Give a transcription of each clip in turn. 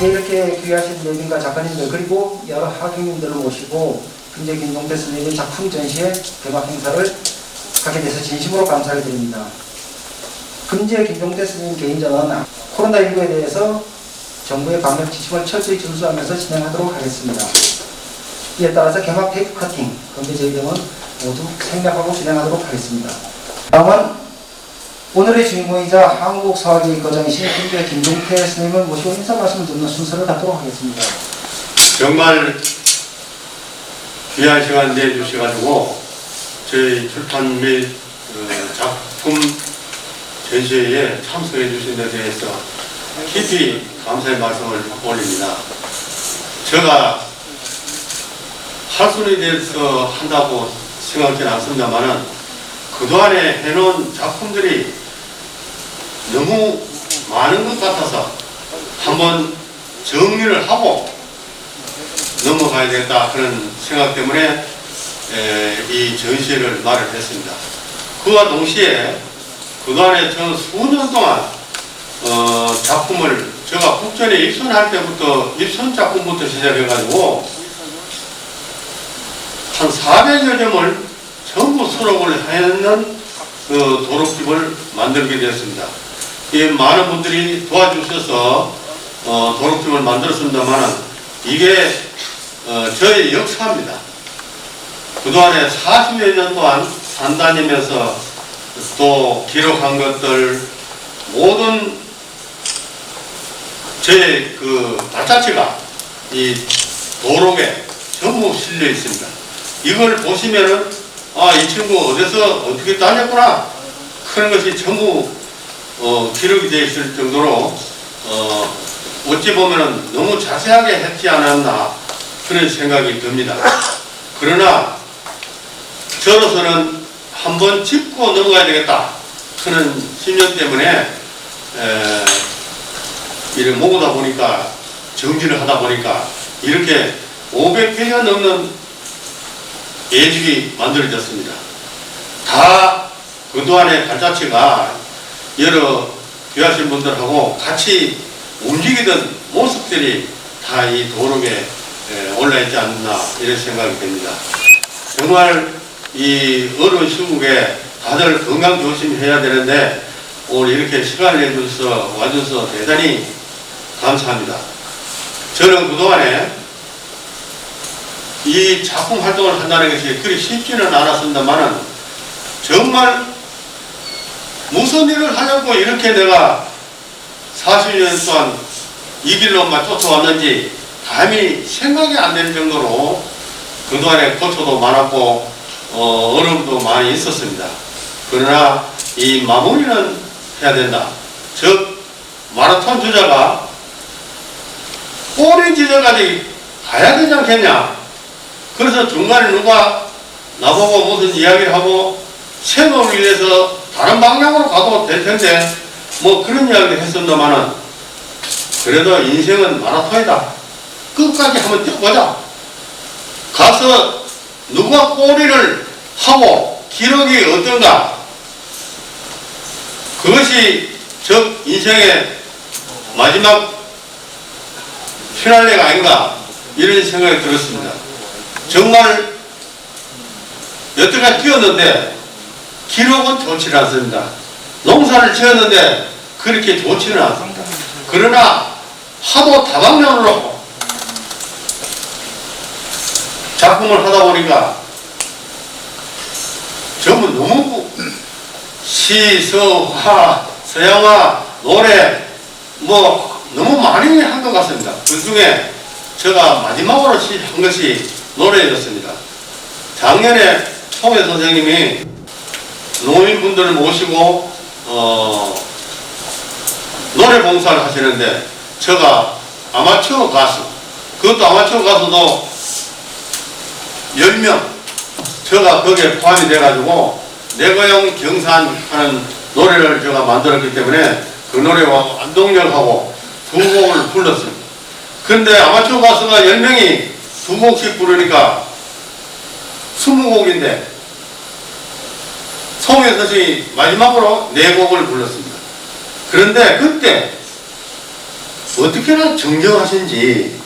네, 이렇게 귀하신 여인과 작가님들 그리고 여러 학생님들을 모시고 금제 김동태 선생님의 작품 전시회 개막 행사를 하게 돼서 진심으로 감사를 드립니다. 금제 김동태 선생님 개인전은 코로나19에 대해서 정부의 방역 지침을 철저히 준수하면서 진행하도록 하겠습니다. 이에 따라서 개막 테이프 커팅, 금제 저희들은 모두 생략하고 진행하도록 하겠습니다. 다음은 오늘의 주인공이자 한국사학의 거장이신 금제 김동태 선생님을 모시고 인사 말씀을 듣는 순서를 갖도록 하겠습니다. 정말 귀한 시간 내주셔가지고 저희 출판 및 어, 작품 전시회에 참석해 주신 데 대해서 깊이 감사의 말씀을 올립니다. 제가 할수에 대해서 한다고 생각하지는 않습니다만은 그동안에 해놓은 작품들이 너무 많은 것 같아서 한번 정리를 하고 넘어가야 되겠다 그런 생각 때문에 에, 이 전시회를 말을 했습니다. 그와 동시에 그동안에 저는 수년 동안 어, 작품을 제가 국전에 입선할 때부터 입선 작품부터 시작해가지고 한 400여 점을 전부 수록을 했는 그 도록집을 만들게 되었습니다. 이 많은 분들이 도와주셔서 어, 도록집을 만들었습니다만 이게 어, 저의 역사입니다. 그동안에 40여 년 동안 산다니면서 또 기록한 것들 모든 제 그 발자취가 이 도록에 전부 실려 있습니다. 이걸 보시면은 아 이 친구 어디서 어떻게 다녔구나 그런 것이 전부 어, 기록이 되어 있을 정도로 어, 어찌 보면은 너무 자세하게 했지 않았나 그런 생각이 듭니다. 그러나 저로서는 한번 짚고 넘어가야 되겠다 그런 심령 때문에 에, 이를 모으다 보니까 정지를 하다 보니까 이렇게 500회가 넘는 예집이 만들어졌습니다. 다 그동안의 발자취가 여러 귀하신 분들하고 같이 움직이던 모습들이 다 이 도록에 에, 올라있지 않나 이런 생각이 듭니다. 정말 이 어려운 시국에 다들 건강 조심해야 되는데 오늘 이렇게 시간을 내줘서 와줘서 대단히 감사합니다. 저는 그동안에 이 작품 활동을 한다는 것이 그리 쉽지는 않았습니다만은 정말 무슨 일을 하려고 이렇게 내가 40년 동안 이 길로만 쫓아왔는지 감히 생각이 안 되는 정도로 그동안에 고초도 많았고 어, 어려움도 많이 있었습니다. 그러나 이 마무리는 해야 된다. 즉 마라톤 주자가 꼬리 지점까지 가야 되지 않겠냐. 그래서 중간에 누가 나보고 무슨 이야기를 하고 생업을 위해서 다른 방향으로 가도 될 텐데 뭐 그런 이야기를 했습니다만은 그래도 인생은 마라톤이다. 끝까지 한번 뛰어보자. 가서 누가 꼬리를 하고 기록이 어떤가 그것이 저 인생의 마지막 피날레가 아닌가 이런 생각이 들었습니다. 정말 여태까지 뛰었는데 기록은 좋지는 않습니다. 농사를 지었는데 그렇게 좋지는 않습니다. 그러나 하도 다방면으로 작품을 하다 보니까 전부 너무 시, 서, 화, 서양화, 노래 뭐 너무 많이 한 것 같습니다. 그 중에 제가 마지막으로 시- 한 것이 노래였습니다. 작년에 총회 선생님이 농민분들을 모시고 어, 노래 봉사를 하시는데 제가 아마추어 가수 그것도 아마추어 가수도 10명 제가 거기에 포함이 돼가지고 내 고향 경산 하는 노래를 제가 만들었기 때문에 그 노래와 안동역하고 두 곡을 불렀습니다. 근데 아마추어 가수가 10명이 두 곡씩 부르니까 20곡인데 송혜 선생이 마지막으로 네 곡을 불렀습니다. 그런데 그때 어떻게나 정정하신지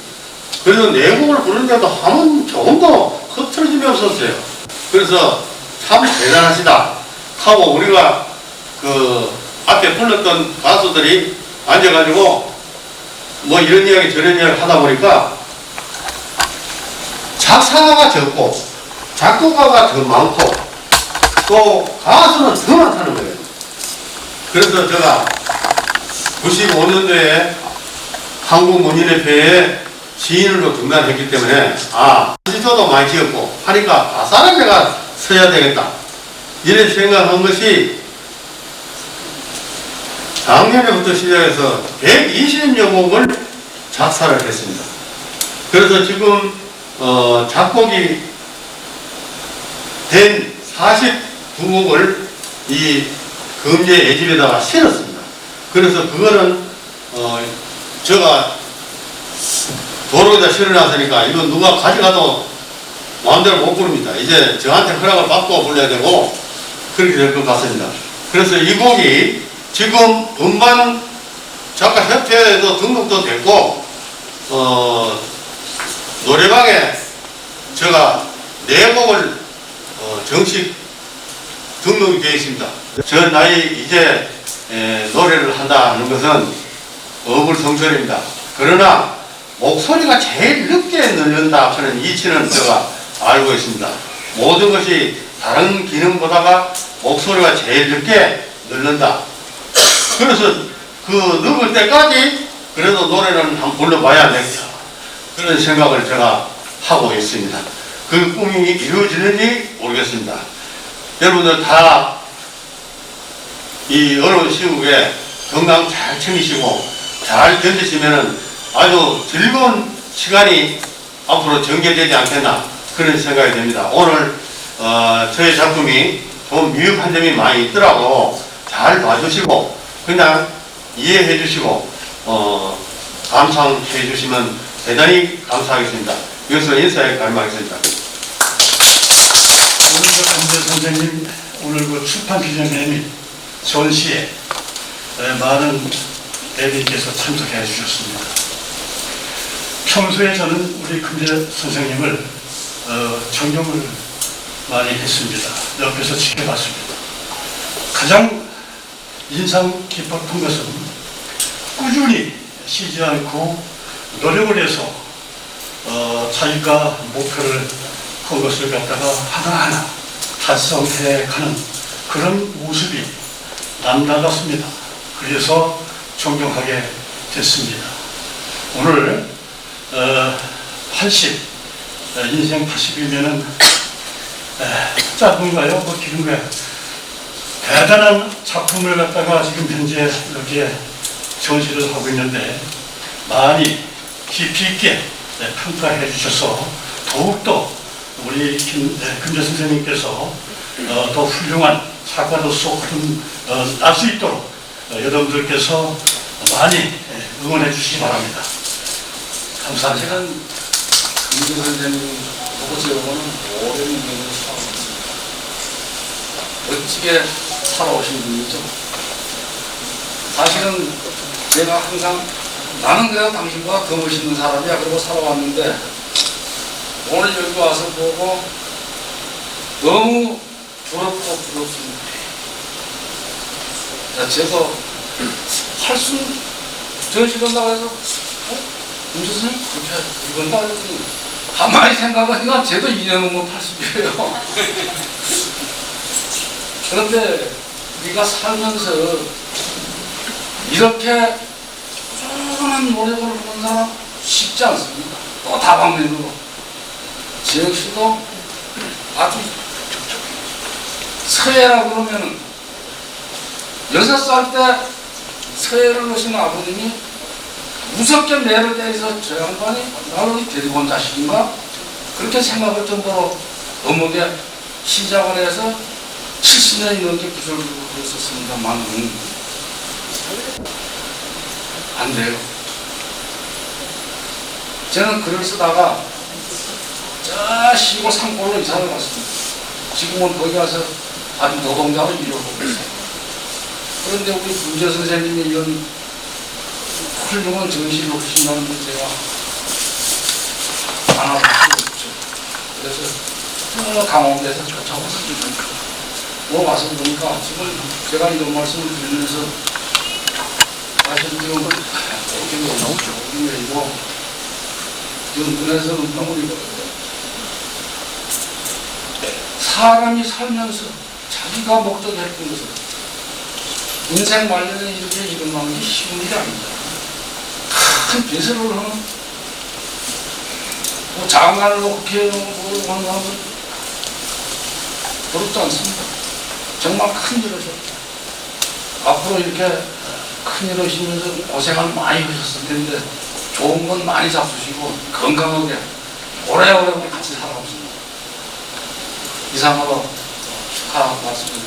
그래서 내곡을 부르는데도 한번 조금도 흐트러짐이 없었어요. 그래서 참 대단하시다 하고 우리가 그 앞에 불렀던 가수들이 앉아가지고 뭐 이런 이야기 저런 이야기 하다 보니까 작사가가 적고 작곡가가 더 많고 또 가수는 더 많다는 거예요. 그래서 제가 95년도에 한국문인협회에 시인으로 등단했기 때문에 아 시조도 많이 지었고 하니까 가사를 내가 써야 되겠다 이런 생각한 것이 작년부터 시작해서 120여 곡을 작사를 했습니다. 그래서 지금 어, 작곡이 된 42곡을 이 금제 애집에다가 실었습니다. 그래서 그거는 어, 제가 도로에다 실어놨으니까 이건 누가 가져가도 마음대로 못 부릅니다. 이제 저한테 허락을 받고 불러야 되고 그렇게 될 것 같습니다. 그래서 이 곡이 지금 음반 작가 협회에도 등록도 됐고 어, 노래방에 제가 네 곡을 어, 정식 등록이 되어 있습니다. 저 나이 이제 에, 노래를 한다는 것은 어불성설입니다. 그러나 목소리가 제일 늦게 늘는다 하는 이치는 제가 알고 있습니다. 모든 것이 다른 기능보다가 목소리가 제일 늦게 늘는다. 그래서 그 늙을 때까지 그래도 노래는 한번 불러봐야 되겠다. 그런 생각을 제가 하고 있습니다. 그 꿈이 이루어지는지 모르겠습니다. 여러분들 다 이 어려운 시국에 건강 잘 챙기시고 잘 견디시면은 아주 즐거운 시간이 앞으로 전개되지 않겠나 그런 생각이 듭니다. 오늘 어, 저희 작품이 좀 미흡한 점이 많이 있더라도 잘 봐주시고 그냥 이해해 주시고 어, 감상해 주시면 대단히 감사하겠습니다. 이것으로 인사에 가름하겠습니다. 그 강재 선생님 오늘 그 출판 기념회의 전시에 에, 많은 대비께서 참석해 주셨습니다. 평소에 저는 우리 금재 선생님을 어, 존경을 많이 했습니다. 옆에서 지켜봤습니다. 가장 인상 깊었던 것은 꾸준히 쉬지 않고 노력을 해서 어, 자기가 목표를 한 것을 갖다가 하나하나 달성해 가는 그런 모습이 남달랐습니다. 그래서 존경하게 됐습니다. 오늘 어, 80, 어, 인생 80이면은 짧은가요? 뭐 길은가요? 대단한 작품을 갖다가 지금 현재 이렇게 전시를 하고 있는데 많이 깊이 있게 네, 평가해 주셔서 더욱더 우리 김, 네, 금재 선생님께서 어, 더 훌륭한 작가로서 어, 날수 있도록 어, 여러분들께서 많이 예, 응원해 주시기 바랍니다. 감사합니다. 사실은 김준 선생님 보고 지어보는 오랜 인생을 살아왔습니다. 멋지게 살아오신 분이죠. 사실은 제가 항상 나는 그래도 당신보다 더 멋있는 사람이야 그러고 살아왔는데 오늘 여기 와서 보고 너무 부럽고 부럽습니다. 자, 제가 팔순 전시된다고 해서 어? 김 선생님 그렇게 이건다 그랬더니 가만히 생각하니까 쟤도 2년 후면 80이에요. 그런데 우리가 살면서 이렇게 꾸준한 노력을 하는 사람 쉽지 않습니다. 또 다방면으로. 지혁 씨도 아주 서예라고 그러면은 여섯 살 때 서예를 하신 아버님이 무섭게 매를 때려서 저 양반이 나를 데리고 온 자식인가? 그렇게 생각할 정도로 어묵에 시작을 해서 70년이 넘게 구절을 그랬었습니다만 안 돼요. 저는 글을 쓰다가 저 시골 산골로 이사를 갔습니다. 지금은 거기 가서 아주 노동자로 일을 하고 있어요. 그런데 우리 문재 선생님이 이런 훌륭한 정신을 걸 제가 안 하고 없죠. 그래서 저 강원도에서 쫓아와서 뭐 와서 보니까 지금 제가 이런 말씀을 드리면서 사실 지금 조금 너무 내리고 지금 눈에서 눈물이 보여요. 사람이 살면서 자기가 목적했던 것을 인생 말년에 이렇게 일어나는 게 쉬운 일이 아닙니다. 큰 빚을 하는 뭐 장관을 놓게 뭐 하는 것은 어렵지 않습니다. 정말 큰일을 하셨다. 앞으로 이렇게 큰일 하시면서 고생을 많이 하셨을 텐데 좋은 건 많이 잡수시고 건강하게 오래오래 같이 살아보십니다. 이상으로 축하 말씀을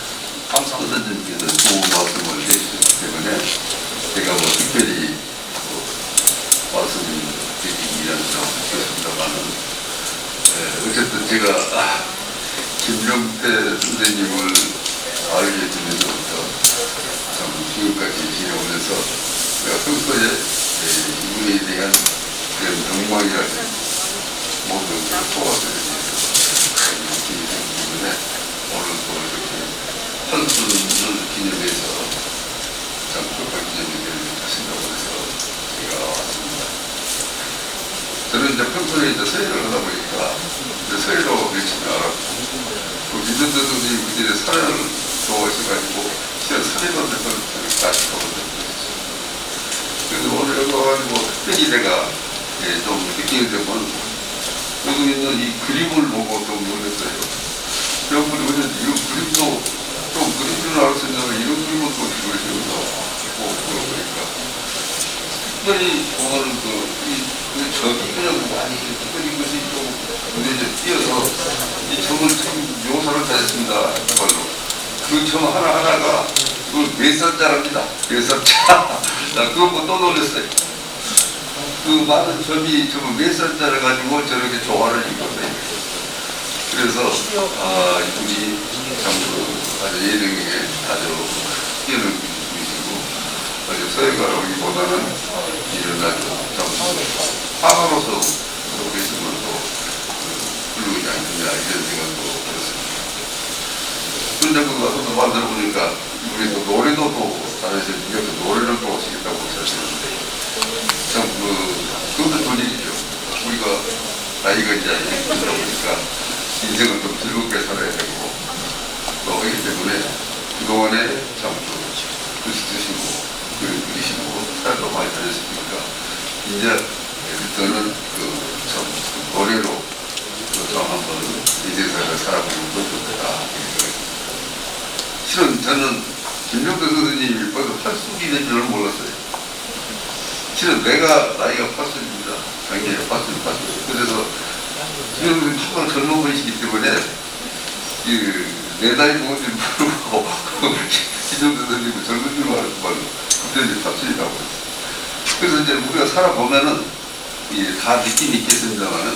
감사합니다. 선생님께서 좋은 말씀을 해주셨기 때문에 제가 뭐 특별히 뭐 말씀을 드리기 위한 점이었습니다만은 어쨌든 제가 아, 김병태 선생님을 알게 되면서부터 참 지금까지 지내오면서 제가 평소에 예, 이분에 대한 그런 영광이라든지 모든 걸 소화들에 때문에 오늘 또 이렇게 한순을 기념해서 참 축하 기념회를 하신다고 해서 제가 왔습니다. 저는 이제 평소에 이제 서예를 하다 보니까 이제 서예로 열심히 알았고 또 김현대 선생님 그때 사회를 좋아하셔가지고 시간 사회로 몇번 같이 가보던 그래서 오늘 여기 와가지고 특별히 내가 예, 좀 느끼게 되면 여기 있는 이 그림을 보고 좀 놀랐어요. 여러분이 오늘 이 그림도 좀 그릴 줄 알았으면 이런 그림을 또 그리시면서 꼭 그러니까 특별히 오늘 그, 이, 그 저기 그냥 많이 그린 것이 좀 근데 이제 뛰어서 이 점을 참 묘사를 잘했습니다. 정말로. 그 점 하나 하나가 그걸 몇 살짜랍니다. 몇 살짜. 나 그거 보고 또 놀랐어요. 그 많은 점이 저거 몇 살짜리 가지고 저렇게 조화를 입었어요. 그래서 아 이분이 참그 아주 예능에 아주 뛰어난 분이시고 아주 서예가라기보다는 이런 아주 참 화가로서 그렇게 있으면 또 훌륭하지 않느냐 이런 생각도 들었습니다. 근데 그또 만들어 보니까 우리 또 노래도 또 잘하시니까 또 노래를 또 하시겠다고 하셨는데 참 그, 그것도 좋은 일이죠. 우리가 나이가 이제 들다 보니까 인생을 좀 즐겁게 살아야 되고 또 하기 때문에 그동안에 쓰시고 글 그리시고 살도 많이 다녔으니까 이제 저는 그참 노래로 그좀 한번 인생살을 살아보는 것도 생각합니다. 실은 저는 김명태 선생님이 벌써 80이 된 줄을 몰랐어요. 실은 내가 나이가 80입니다. 작년에 80, 80. 그래서 지금 정말 젊어 보이시기 때문에 이내 나이 먹은지 모르고 선생님은 젊은 줄 알았지만 그때 이제 80이라고 했어요. 그래서 이제 우리가 살아보면은 이다 느끼는 있겠습니다만은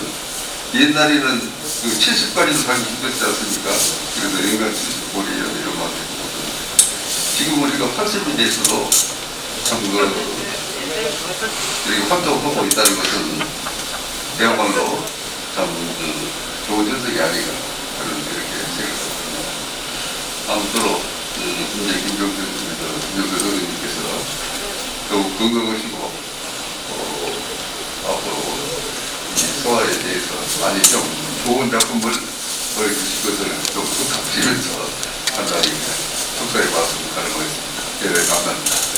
옛날에는 그 70까지도 살기 힘들지 않습니까? 그래서 인간 70고리 이런 있고 지금 우리가 80이 돼서도 참 그, 이렇게 활동하고 있다는 것은 그야말로 참 그, 좋은 현상이 아닌가 하는 이렇게 생각합니다. 아무쪼록 그, 이제 김정태 김정태 선생님께서 더욱 건강하시고 어, 앞으로 이 소화에 대해서 많이 좀 좋은 작품을 보여주실 것을 좀 부탁드리면서 간단히 축사의 말씀을 가능하겠습니다. 예, 네, 감사합니다.